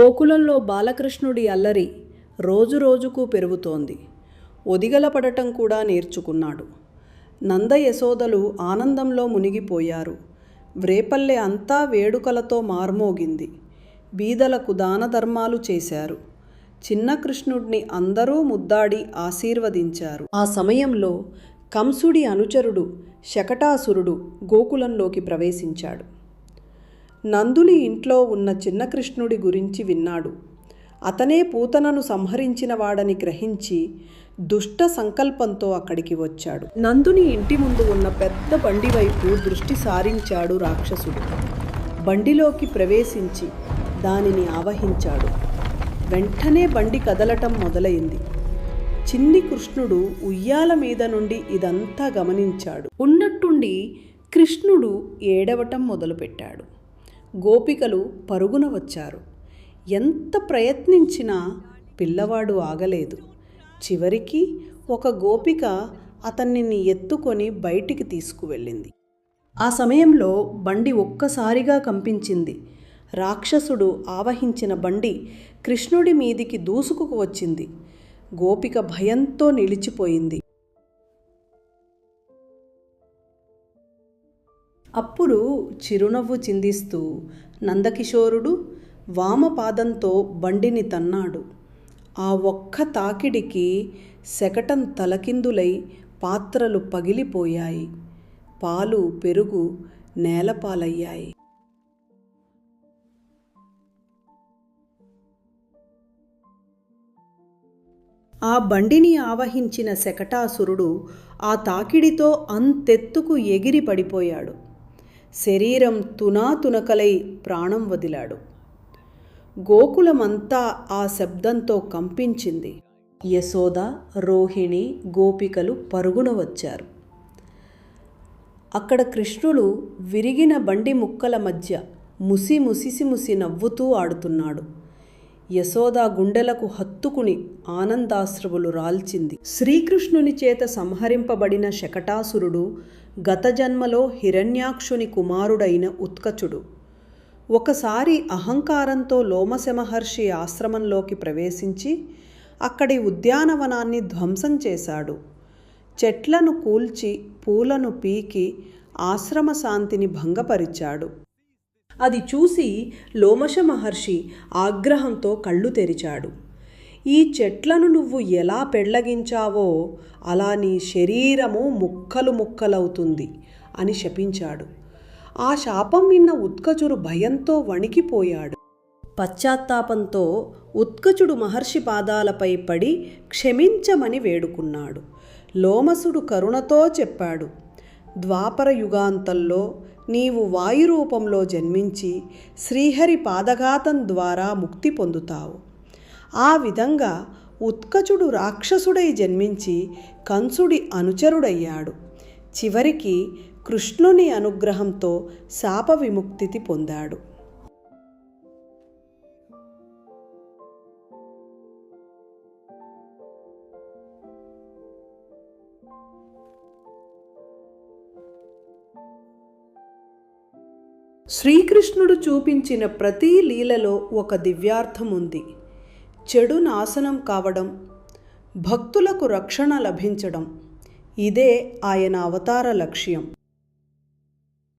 గోకులంలో బాలకృష్ణుడి అల్లరి రోజురోజుకు పెరుగుతోంది. ఒదిగలపడటం కూడా నేర్చుకున్నాడు. నంద యశోదలు ఆనందంలో మునిగిపోయారు. వ్రేపల్లె అంతా వేడుకలతో మార్మోగింది. బీదలకు దానధర్మాలు చేశారు. చిన్న కృష్ణుడిని అందరూ ముద్దాడి ఆశీర్వదించారు. ఆ సమయంలో కంసుడి అనుచరుడు శకటాసురుడు గోకులంలోకి ప్రవేశించాడు. నందుని ఇంట్లో ఉన్న చిన్న కృష్ణుడి గురించి విన్నాడు. అతనే పూతనను సంహరించిన వాడని గ్రహించి దుష్ట సంకల్పంతో అక్కడికి వచ్చాడు. నందుని ఇంటి ముందు ఉన్న పెద్ద బండి వైపు దృష్టి సారించాడు రాక్షసుడు. బండిలోకి ప్రవేశించి దానిని ఆవహించాడు. వెంటనే బండి కదలటం మొదలైంది. చిన్ని కృష్ణుడు ఉయ్యాల మీద నుండి ఇదంతా గమనించాడు. ఉన్నట్టుండి కృష్ణుడు ఏడవటం మొదలుపెట్టాడు. గోపికలు పరుగున వచ్చారు. ఎంత ప్రయత్నించినా పిల్లవాడు ఆగలేదు. చివరికి ఒక గోపిక అతన్ని ఎత్తుకొని బయటికి తీసుకువెళ్ళింది. ఆ సమయంలో బండి ఒక్కసారిగా కంపించింది. రాక్షసుడు ఆవహించిన బండి కృష్ణుడి మీదికి దూసుకు వచ్చింది గోపిక భయంతో నిలిచిపోయింది. అప్పుడు చిరునవ్వు చిందిస్తూ నందకిషోరుడు వామపాదంతో బండిని తన్నాడు. ఆ ఒక్క తాకిడికి శకటం తలకిందులై పాత్రలు పగిలిపోయాయి. పాలు పెరుగు నేలపాలయ్యాయి. ఆ బండిని ఆవహించిన శకటాసురుడు ఆ తాకిడితో అంతెత్తుకు ఎగిరి పడిపోయాడు. శరీరం తునాతునకలై ప్రాణం వదిలాడు. గోకులమంతా ఆ శబ్దంతో కంపించింది. యశోద రోహిణి గోపికలు పరుగున వచ్చారు. అక్కడ కృష్ణుడు విరిగిన బండి ముక్కల మధ్య ముసి ముసిసి ముసి నవ్వుతూ ఆడుతున్నాడు. యశోదా గుండెలకు హత్తుకుని ఆనందాశ్రువులు రాల్చింది. శ్రీకృష్ణుని చేత సంహరింపబడిన శకటాసురుడు గత జన్మలో హిరణ్యాక్షుని కుమారుడైన ఉత్కచుడు. ఒకసారి అహంకారంతో లోమశమహర్షి ఆశ్రమంలోకి ప్రవేశించి అక్కడి ఉద్యానవనాన్ని ధ్వంసం చేశాడు. చెట్లను కూల్చి పూలను పీకి ఆశ్రమ శాంతిని భంగపరిచాడు. అది చూసి లోమశ మహర్షి ఆగ్రహంతో కళ్ళు తెరిచాడు. ఈ చెట్లను నువ్వు ఎలా పెళ్ళగించావో అలా నీ శరీరము ముక్కలు ముక్కలవుతుంది అని శపించాడు. ఆ శాపం విన్న ఉత్కచుడు భయంతో వణికిపోయాడు. పశ్చాత్తాపంతో ఉత్కచుడు మహర్షి పాదాలపై పడి క్షమించమని వేడుకున్నాడు. లోమసుడు కరుణతో చెప్పాడు ద్వాపర యుగాంతంలో నీవు వాయురూపంలో జన్మించి శ్రీహరి పాదఘాతం ద్వారా ముక్తి పొందుతావు. ఆ విధంగా ఉత్కచుడు రాక్షసుడై జన్మించి కంసుడి అనుచరుడయ్యాడు. చివరికి కృష్ణుని అనుగ్రహంతో శాప విముక్తి పొందాడు. శ్రీకృష్ణుడు చూపించిన ప్రతి లీలలో ఒక దివ్యార్థం ఉంది చెడు నాశనం కావడం భక్తులకు రక్షణ లభించడం ఇదే ఆయన అవతార లక్ష్యం.